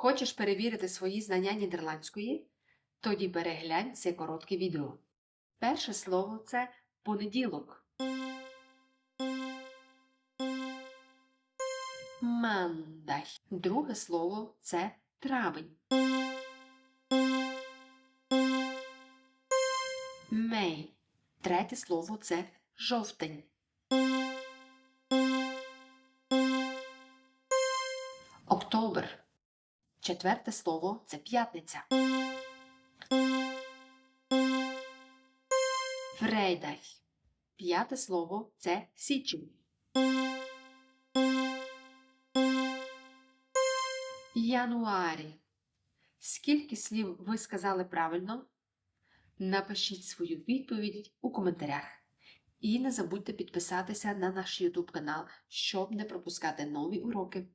Хочеш перевірити свої знання нідерландської? Тоді переглянь це коротке відео. Перше слово це понеділок. Мандай. Друге слово це травень. Мей. Третє слово це жовтень. Октобер. Четверте слово це п'ятниця. Врейдаг. П'яте слово це січень. Януарі. Скільки слів ви сказали правильно? Напишіть свою відповідь у коментарях. І не забудьте підписатися на наш YouTube канал, щоб не пропускати нові уроки.